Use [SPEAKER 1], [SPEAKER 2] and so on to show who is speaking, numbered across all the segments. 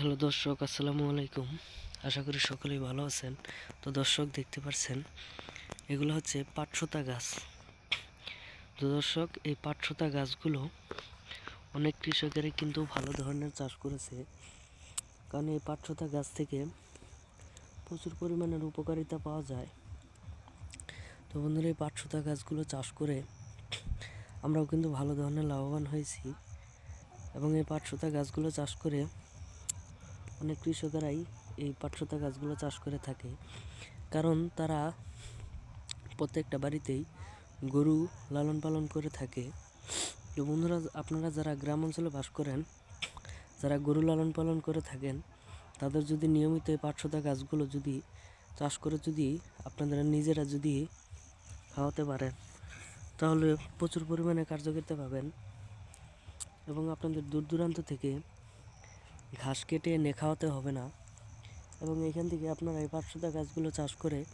[SPEAKER 1] Hello দর্শক, আসসালামু আলাইকুম। আশা করি সকলেই ভালো আছেন। তো দর্শক, দেখতে পাচ্ছেন এগুলো হচ্ছে পাটসুতা গাছ। তো দর্শক, এই পাটসুতা গাছগুলো অনেক কৃষকেরই কিন্তু ভালো ধরনের চাষ করেছে। কারণ এই পাটসুতা গাছ থেকে প্রচুর পরিমাণের উপকারিতা পাওয়া যায়। তো বন্ধুরা, এই পাটসুতা গাছগুলো চাষ করে আমরাও কিন্তু ভালো ধরনের লাভবান হয়েছি। এবং এই পাটসুতা গাছগুলো চাষ করে অনেক কৃষকেরাই এই পাটসুতা গাছগুলো চাষ করে থাকে। কারণ তারা প্রত্যেকটা বাড়িতেই গরু লালন পালন করে থাকে। তো বন্ধুরা, আপনারা যারা গ্রাম অঞ্চলে বাস করেন, যারা গরু লালন পালন করে থাকেন, তাদের যদি নিয়মিত এই পাটসুতা গাছগুলো যদি চাষ করে যদি আপনারা নিজেরা যদি খাওয়াতে পারেন, তাহলে প্রচুর পরিমাণে কার্যকারিতা পাবেন। এবং আপনাদের দূর দূরান্ত থেকে ঘাস কেটে এনে খাওয়াতে হবে না। এবং এখান থেকে আপনারা এই পাটসুতা গাছগুলো চাষ করে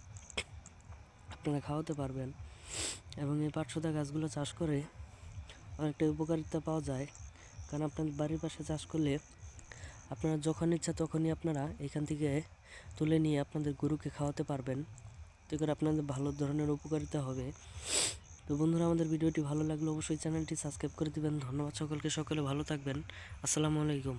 [SPEAKER 1] আপনারা খাওয়াতে পারবেন। এবং এই পাটসুতা গাছগুলো চাষ করে অনেকটা উপকারিতা পাওয়া যায়। কারণ আপনার বাড়ির পাশে চাষ করলে আপনারা যখন ইচ্ছা তখনই আপনারা এখান থেকে তুলে নিয়ে আপনাদের গরুকে খাওয়াতে পারবেন। তো করে আপনাদের ভালো ধরনের উপকারিতা হবে। তো বন্ধুরা, আমাদের ভিডিওটি ভালো লাগলে অবশ্যই চ্যানেলটি সাবস্ক্রাইব করে দেবেন। ধন্যবাদ সকলকে। সকলে ভালো থাকবেন। আসসালামু আলাইকুম।